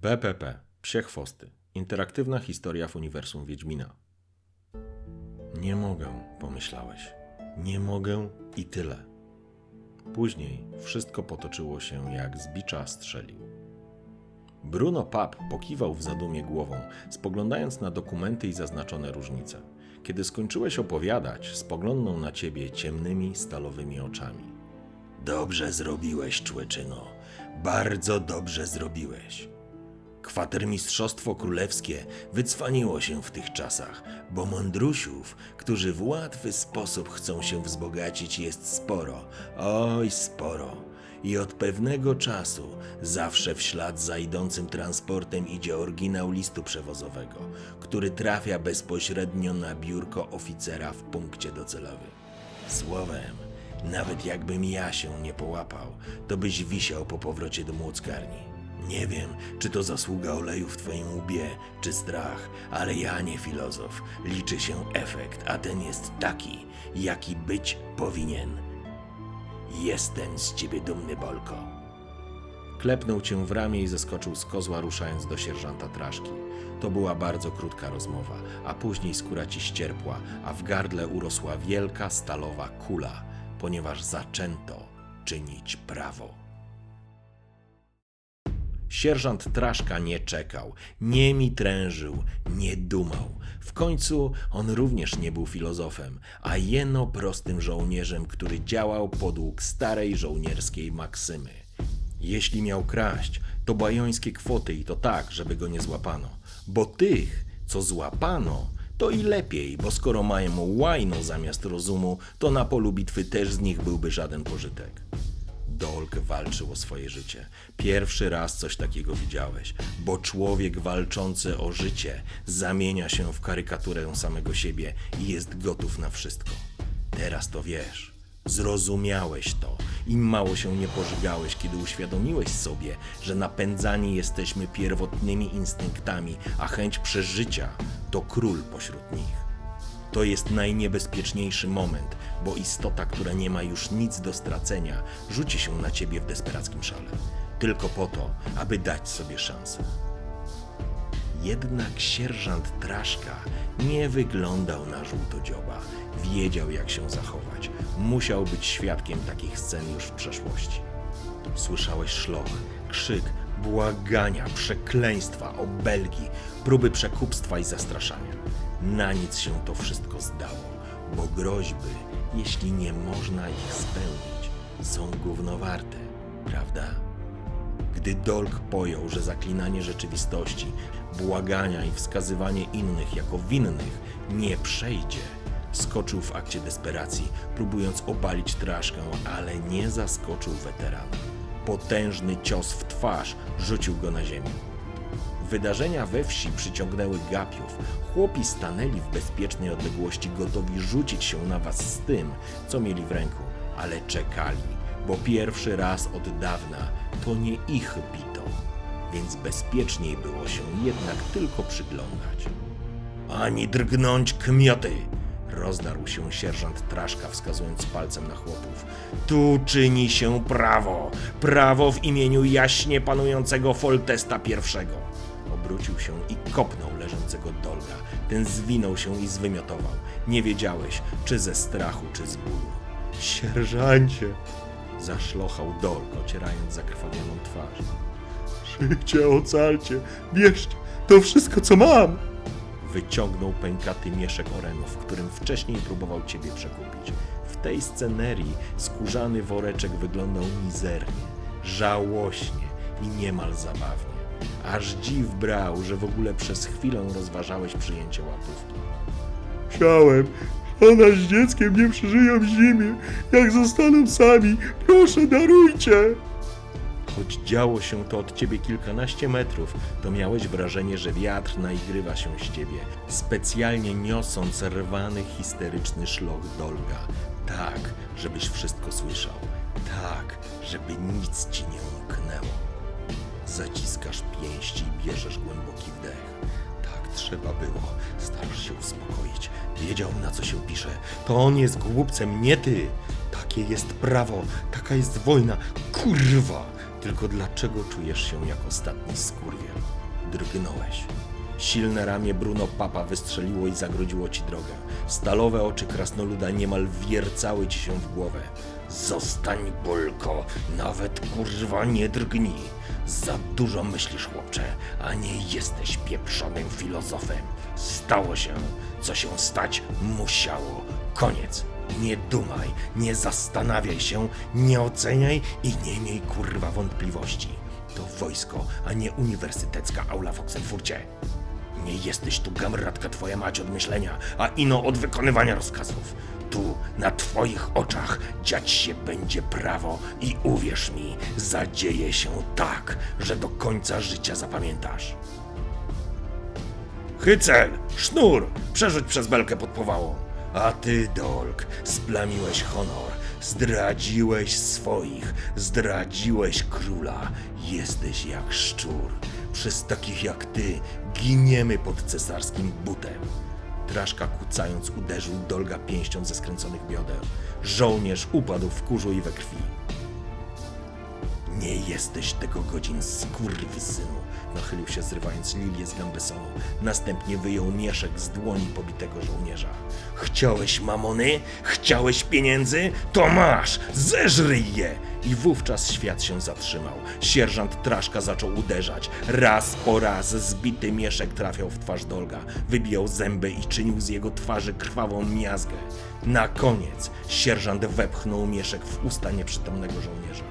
PPP. Psie chwosty. Interaktywna historia w uniwersum Wiedźmina. Nie mogę, pomyślałeś. Nie mogę i tyle. Później wszystko potoczyło się jak z bicza strzelił. Bruno Pap pokiwał w zadumie głową, spoglądając na dokumenty i zaznaczone różnice. Kiedy skończyłeś opowiadać, spoglądnął na ciebie ciemnymi, stalowymi oczami. Dobrze zrobiłeś, człeczyno. Bardzo dobrze zrobiłeś. Kwatermistrzostwo królewskie wycwaniło się w tych czasach, bo mądrusiów, którzy w łatwy sposób chcą się wzbogacić, jest sporo, oj sporo. I od pewnego czasu zawsze w ślad za idącym transportem idzie oryginał listu przewozowego, który trafia bezpośrednio na biurko oficera w punkcie docelowym. Słowem, nawet jakbym ja się nie połapał, to byś wisiał po powrocie do młockarni. Nie wiem, czy to zasługa oleju w twoim łbie, czy strach, ale ja nie filozof. Liczy się efekt, a ten jest taki, jaki być powinien. Jestem z ciebie dumny, Bolko. Klepnął cię w ramię i zeskoczył z kozła, ruszając do sierżanta Traszki. To była bardzo krótka rozmowa, a później skóra ci ścierpła, a w gardle urosła wielka stalowa kula, ponieważ zaczęto czynić prawo. Sierżant Traszka nie czekał, nie mitrężył, nie dumał. W końcu on również nie był filozofem, a jeno prostym żołnierzem, który działał podług starej żołnierskiej maksymy. Jeśli miał kraść, to bajońskie kwoty i to tak, żeby go nie złapano. Bo tych, co złapano, to i lepiej, bo skoro mają łajno zamiast rozumu, to na polu bitwy też z nich byłby żaden pożytek. Dolk walczył o swoje życie. Pierwszy raz coś takiego widziałeś, bo człowiek walczący o życie zamienia się w karykaturę samego siebie i jest gotów na wszystko. Teraz to wiesz. Zrozumiałeś to i mało się nie pożygałeś, kiedy uświadomiłeś sobie, że napędzani jesteśmy pierwotnymi instynktami, a chęć przeżycia to król pośród nich. To jest najniebezpieczniejszy moment, bo istota, która nie ma już nic do stracenia, rzuci się na ciebie w desperackim szale. Tylko po to, aby dać sobie szansę. Jednak sierżant Traszka nie wyglądał na żółtodzioba. Wiedział, jak się zachować. Musiał być świadkiem takich scen już w przeszłości. Słyszałeś szloch, krzyk, błagania, przekleństwa, obelgi, próby przekupstwa i zastraszania. Na nic się to wszystko zdało, bo groźby, jeśli nie można ich spełnić, są gównowarte, prawda? Gdy Dolk pojął, że zaklinanie rzeczywistości, błagania i wskazywanie innych jako winnych nie przejdzie, skoczył w akcie desperacji, próbując obalić traszkę, ale nie zaskoczył weterana. Potężny cios w twarz rzucił go na ziemię. Wydarzenia we wsi przyciągnęły gapiów. Chłopi stanęli w bezpiecznej odległości, gotowi rzucić się na was z tym, co mieli w ręku, ale czekali, bo pierwszy raz od dawna to nie ich bito, więc bezpieczniej było się jednak tylko przyglądać. Ani drgnąć kmioty! Rozdarł się sierżant Traszka, wskazując palcem na chłopów. Tu czyni się prawo! Prawo w imieniu jaśnie panującego Foltesta pierwszego! Obrócił się i kopnął leżącego Dolga. Ten zwinął się i zwymiotował. Nie wiedziałeś, czy ze strachu, czy z bólu. Sierżancie! Zaszlochał Dolg, ocierając zakrwawioną twarz. Życie, ocalcie! Bierzcie to wszystko, co mam! Wyciągnął pękaty mieszek orenów, w którym wcześniej próbował ciebie przekupić. W tej scenerii skórzany woreczek wyglądał mizernie, żałośnie i niemal zabawnie. Aż dziw brał, że w ogóle przez chwilę rozważałeś przyjęcie łapówki. Chciałem. Ona z dzieckiem nie przeżyją zimy. Jak zostaną sami, proszę darujcie. Choć działo się to od ciebie kilkanaście metrów, to miałeś wrażenie, że wiatr naigrywa się z ciebie, specjalnie niosąc rwany, histeryczny szloch Dolga. Tak, żebyś wszystko słyszał. Tak, żeby nic ci nie umknęło. Zaciskasz pięści i bierzesz głęboki wdech. Tak trzeba było. Starasz się uspokoić. Wiedział, na co się pisze. To on jest głupcem, nie ty. Takie jest prawo, taka jest wojna. Kurwa! Tylko dlaczego czujesz się jak ostatni skurwiel? Drgnąłeś. Silne ramię Bruno Papa wystrzeliło i zagrodziło ci drogę. Stalowe oczy krasnoluda niemal wiercały ci się w głowę. Zostań, Bolko, nawet kurwa nie drgnij. Za dużo myślisz, chłopcze, a nie jesteś pieprzonym filozofem. Stało się, co się stać musiało. Koniec. Nie dumaj, nie zastanawiaj się, nie oceniaj i nie miej kurwa wątpliwości. To wojsko, a nie uniwersytecka aula w Oksenfurcie. Nie jesteś tu gamratka twoja mać od myślenia, a ino od wykonywania rozkazów. Tu, na twoich oczach, dziać się będzie prawo i uwierz mi, zadzieje się tak, że do końca życia zapamiętasz. Hycel, sznur, przerzuć przez belkę pod powałą. A ty, Dolk, splamiłeś honor, zdradziłeś swoich, zdradziłeś króla. Jesteś jak szczur. Przez takich jak ty giniemy pod cesarskim butem. Traszka kucając uderzył Dolga pięścią ze skręconych bioder. Żołnierz upadł w kurzu i we krwi. Nie jesteś tego godzin, skurwysynu. Nachylił się zrywając lilię z gambesonu. Następnie wyjął mieszek z dłoni pobitego żołnierza. Chciałeś mamony? Chciałeś pieniędzy? To masz! Zeżryj je! I wówczas świat się zatrzymał. Sierżant Traszka zaczął uderzać. Raz po raz zbity mieszek trafiał w twarz Dolga. Wybijał zęby i czynił z jego twarzy krwawą miazgę. Na koniec sierżant wepchnął mieszek w usta nieprzytomnego żołnierza.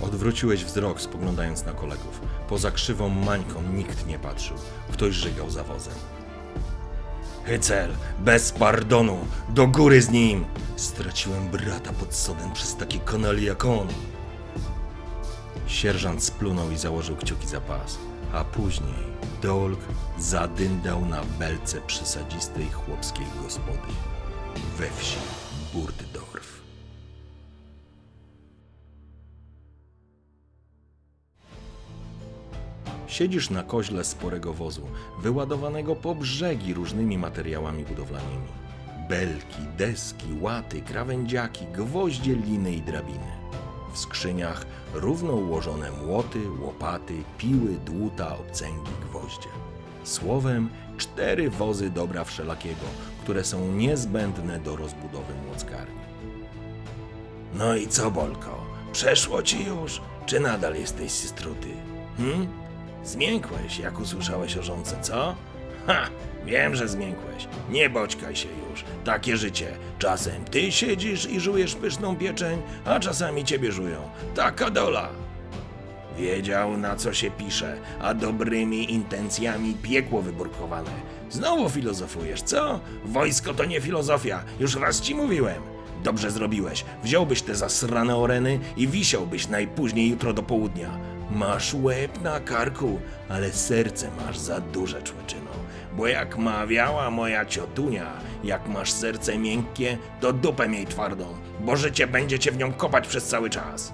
Odwróciłeś wzrok, spoglądając na kolegów. Poza krzywą mańką nikt nie patrzył. Ktoś żygał za wozem. Hycel, bez pardonu, do góry z nim! Straciłem brata pod sodem przez takie kanalie jak on. Sierżant splunął i założył kciuki za pas, a później Dolk zadyndał na belce przysadzistej chłopskiej gospody we wsi Burddorf. Siedzisz na koźle sporego wozu, wyładowanego po brzegi różnymi materiałami budowlanymi. Belki, deski, łaty, krawędziaki, gwoździe, liny i drabiny. W skrzyniach równo ułożone młoty, łopaty, piły, dłuta, obcęgi, gwoździe. Słowem, cztery wozy dobra wszelakiego, które są niezbędne do rozbudowy młockarni. No i co, Bolko? Przeszło ci już? Czy nadal jesteś struty? Hm? Zmiękłeś, jak usłyszałeś o żonce, co? Ha! Wiem, że zmiękłeś. Nie boćkaj się już. Takie życie. Czasem ty siedzisz i żujesz pyszną pieczeń, a czasami ciebie żują. Taka dola. Wiedział, na co się pisze, a dobrymi intencjami piekło wyburkowane. Znowu filozofujesz, co? Wojsko to nie filozofia, już raz ci mówiłem. Dobrze zrobiłeś. Wziąłbyś te zasrane oreny i wisiałbyś najpóźniej jutro do południa. Masz łeb na karku, ale serce masz za duże, człeczyno. Bo jak mawiała moja ciotunia, jak masz serce miękkie, to dupę miej twardą, bo życie będzie cię w nią kopać przez cały czas.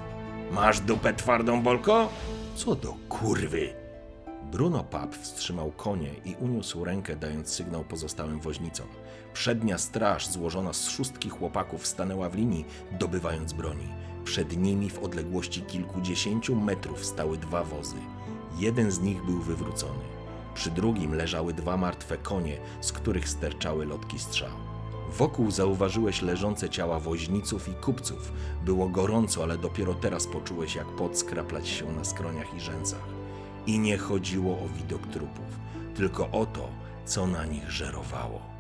Masz dupę twardą, Bolko? Co do kurwy? Bruno Pap wstrzymał konie i uniósł rękę, dając sygnał pozostałym woźnicom. Przednia straż, złożona z szóstki chłopaków, stanęła w linii, dobywając broni. Przed nimi w odległości kilkudziesięciu metrów stały dwa wozy. Jeden z nich był wywrócony. Przy drugim leżały dwa martwe konie, z których sterczały lotki strzał. Wokół zauważyłeś leżące ciała woźniców i kupców. Było gorąco, ale dopiero teraz poczułeś, jak pot skraplać się na skroniach i rzęsach. I nie chodziło o widok trupów, tylko o to, co na nich żerowało.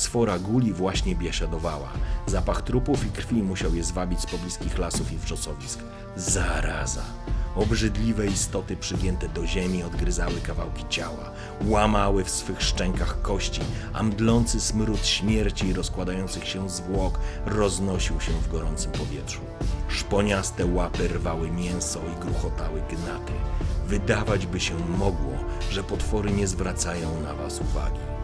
Sfora guli właśnie biesiadowała. Zapach trupów i krwi musiał je zwabić z pobliskich lasów i wrzosowisk. Zaraza. Obrzydliwe istoty przygięte do ziemi odgryzały kawałki ciała, łamały w swych szczękach kości, a mdlący smród śmierci i rozkładających się zwłok roznosił się w gorącym powietrzu. Szponiaste łapy rwały mięso i gruchotały gnaty. Wydawać by się mogło, że potwory nie zwracają na was uwagi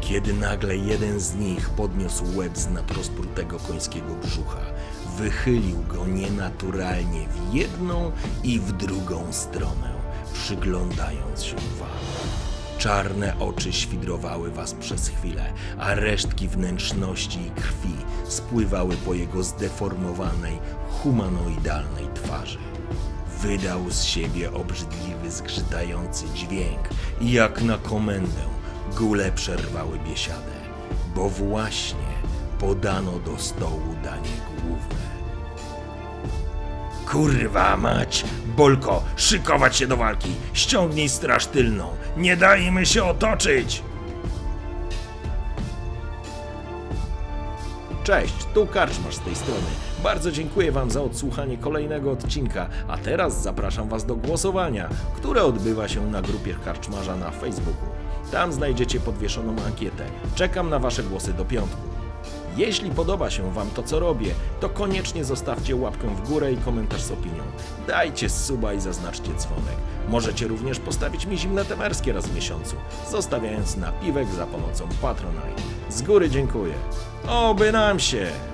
kiedy nagle jeden z nich podniósł łeb z nadrozprutego końskiego brzucha, wychylił go nienaturalnie w jedną i w drugą stronę, przyglądając się wam. Czarne oczy świdrowały was przez chwilę, a resztki wnętrzności i krwi spływały po jego zdeformowanej, humanoidalnej twarzy. Wydał z siebie obrzydliwy, zgrzytający dźwięk jak na komendę góle przerwały biesiadę, bo właśnie podano do stołu danie główne. Kurwa mać! Bolko, szykować się do walki! Ściągnij straż tylną! Nie dajmy się otoczyć! Cześć, tu Karczmasz z tej strony. Bardzo dziękuję Wam za odsłuchanie kolejnego odcinka, a teraz zapraszam Was do głosowania, które odbywa się na grupie Karczmarza na Facebooku. Tam znajdziecie podwieszoną ankietę. Czekam na Wasze głosy do piątku. Jeśli podoba się Wam to, co robię, to koniecznie zostawcie łapkę w górę i komentarz z opinią. Dajcie suba i zaznaczcie dzwonek. Możecie również postawić mi zimne temerskie raz w miesiącu, zostawiając napiwek za pomocą Patronite. Z góry dziękuję. Oby nam się!